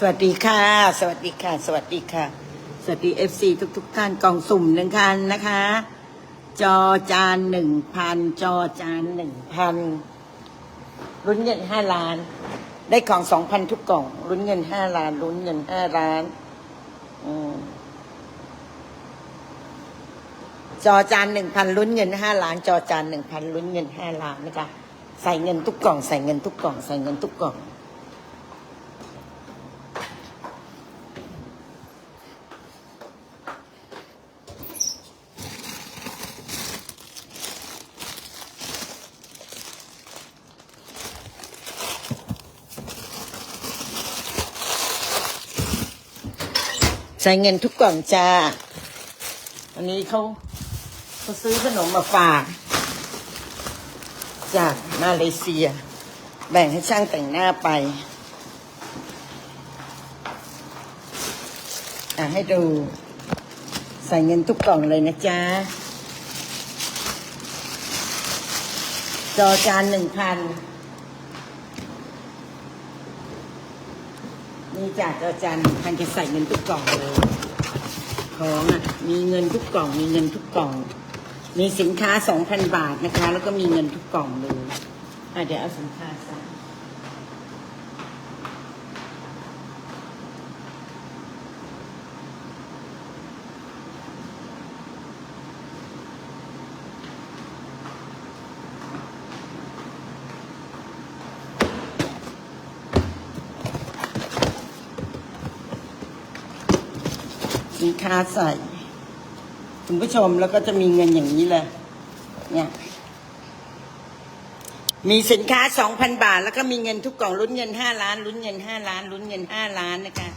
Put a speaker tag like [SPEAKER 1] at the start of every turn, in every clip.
[SPEAKER 1] สวัสดีค่ะ สวัสดีค่ะ สวัสดีค่ะ สวัสดีเอฟซีทุกทุกๆท่านกล่องสุ่มหนึ่งคันนะคะ จอจานหนึ่งพันจอจานหนึ่งพันลุ้นเงินห้าล้าน ได้ของสองพันทุกกล่องลุ้นเงินห้าล้านลุ้นเงินห้าล้านอจอจานหนึ่งพันลุ้นเงินห้าล้าน จอจานหนึ่งพันลุ้นเงินห้าล้านนะคะใส่เงินทุกกล่อง ใส่เงินทุกกล่อง ใส่เงินทุกกล่อง ช้เงินทุกกล่องจ้าวันนี้เขาเขาซื้อขนมมาฝาก จากมาเลเซีย แบ่งให้ช่างแต่งหน้าไปอะให้ดู ใส่เงินทุกกล่องเลยนะจ๊ะจอจานหนึ่งพัน นี่จากอาจารย์พันจะใส่เงินทุกกล่องเลยของอะมีเงินทุกกล่อง มีเงินทุกกล่อง มีสินค้าสองพันบาทนะคะ แล้วก็มีเงินทุกกล่องเลยอะเดี๋ยวเอาสินค้าใส่ สินค้าใส่คุณผู้ชมแล้วก็จะมีเงินอย่างนี้เลยเนี่ยมีสินค้าสองพันบาท แล้วก็มีเงินทุกกล่องลุ้นเงินห้าล้านลุ้นเงินห้าล้านลุ้นเงินห้าล้านนะคะ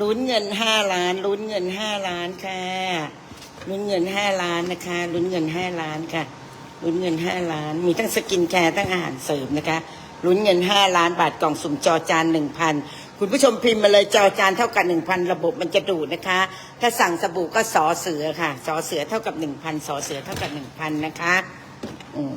[SPEAKER 1] ลุ้นเงินห้าล้านลุ้นเงินห้าล้านค่ะลุ้นเงินห้าล้านนะคะลุ้นเงินห้าล้านค่ะลุ้นเงินห้าล้าน มีทั้งสกินแคร์ทั้งอาหารเสริมนะคะลุ้นเงินห้าล้านบาทกล่องสุ่มจอจานหนึ่งพัน คุณผู้ชมพิมพ์มาเลยจอจานเท่ากับหนึ่งพันระบบมันจะดูดนะคะ ถ้าสั่งสบู่ก็สอเสือค่ะ สอเสือเท่ากับหนึ่งพันสอเสือเท่ากับหนึ่งพันนะคะ อืม